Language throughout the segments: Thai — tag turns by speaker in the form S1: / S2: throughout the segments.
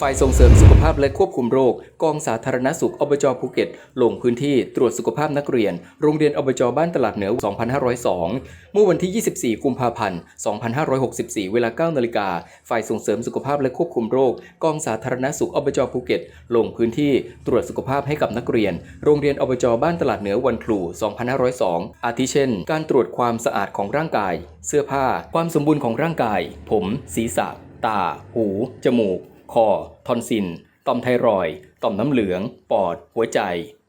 S1: ฝ่ายส่งเสริมสุขภาพและควบคุมโรค กองสาธารณสุขอบจภูเก็ต ลงพื้นที่ตรวจสุขภาพนักเรียน โรงเรียนอบจบ้านตลาดเหนือ 2502 เมื่อวันที่ 24 กุมภาพันธ์ 2564 เวลา 9 นาฬิกา ฝ่ายส่งเสริมสุขภาพและควบคุมโรค กองสาธารณสุขอบจภูเก็ต ลงพื้นที่ตรวจสุขภาพให้กับนักเรียน โรงเรียนอบจบ้านตลาดเหนือวันครู 2502 อาทิเช่น การตรวจความสะอาดของร่างกาย เสื้อผ้า ความสมบูรณ์ของร่างกาย ผม ศีรษะ ตา หู จมูก คอ ทอนซิลต่อมไทรอย ต่อมน้ำเหลือง ปอด หัวใจ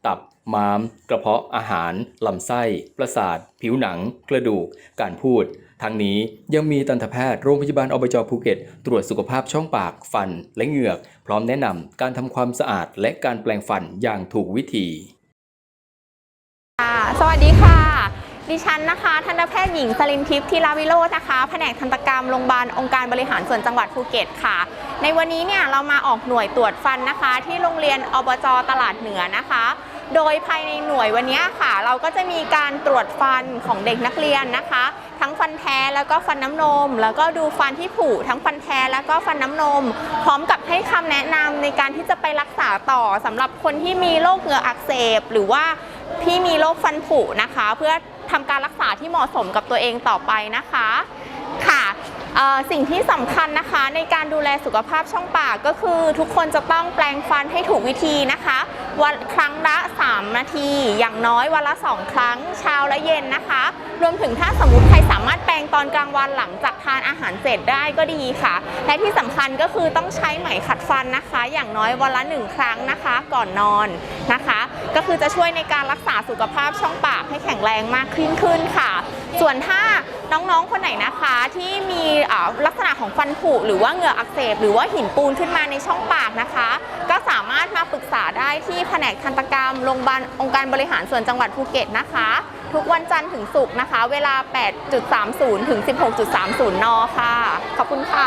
S1: ตับ ม้าม กระเพาะอาหาร ลำไส้ ประสาท ผิวหนัง กระดูก การพูดทั้งนี้ยังมีตันตแพทย์โรงพยาบาลอบจภูเก็ต ตรวจสุขภาพช่องปาก ฟัน และเหงือก พร้อมแนะนำการทำความสะอาดและการแปลงฟันอย่างถูกวิธี
S2: ค่ะสวัสดีค่ะ ดิฉันนะคะทันตแพทย์หญิงสลินทิพย์ธีราวิโรจน์นะคะ แผนกทันตกรรมโรงพยาบาลองค์การบริหารส่วนจังหวัดภูเก็ตค่ะ ในวันนี้เนี่ยเรามาออกหน่วยตรวจฟันนะคะ ที่โรงเรียนอบจตลาดเหนือนะคะ โดยภายในหน่วยวันนี้ค่ะ เราก็จะมีการตรวจฟันของเด็กนักเรียนนะคะ ทั้งฟันแท้แล้วก็ฟันน้ำนม แล้วก็ดูฟันที่ผุทั้งฟันแท้แล้วก็ฟันน้ำนม พร้อมกับให้คำแนะนำในการที่จะไปรักษาต่อสำหรับคนที่มีโรคเหงื่ออักเสบ หรือว่าที่มีโรคฟันผุนะคะ เพื่อทำการรักษาที่เหมาะสมกับตัวเองต่อไปนะคะ สิ่งที่สำคัญนะคะในการดูแลสุขภาพช่องปากก็คือ ทุกคนจะต้องแปลงฟันให้ถูกวิธีนะคะ วันครั้งละ 3 นาที อย่างน้อยวันละ 2 ครั้งเช้าและเย็นนะคะ รวมถึงถ้าสมมติใครสามารถแปรงตอนกลางวันหลังจากทานอาหารเสร็จได้ก็ดีค่ะ และที่สำคัญก็คือต้องใช้ไหมขัดฟันนะคะ อย่างน้อยวันละ 1 ครั้งนะคะ ก่อนนอนนะคะ ก็คือจะช่วยในการรักษาสุขภาพช่องปากให้แข็งแรงมากขึ้นขึ้นค่ะ ส่วนถ้า น้องๆ คนไหนนะคะที่มีลักษณะของฟันผุหรือว่าเหงื่ออักเสบ หรือว่าหินปูนขึ้นมาในช่องปากนะคะ ก็สามารถมาปรึกษาได้ที่แผนกทันตกรรมโรงพยาบาลองค์การบริหารส่วนจังหวัดภูเก็ตนะคะ ทุกวันจันทร์ถึงศุกร์นะคะ เวลา 8.30 ถึง 16.30 น ค่ะ ขอบคุณค่ะ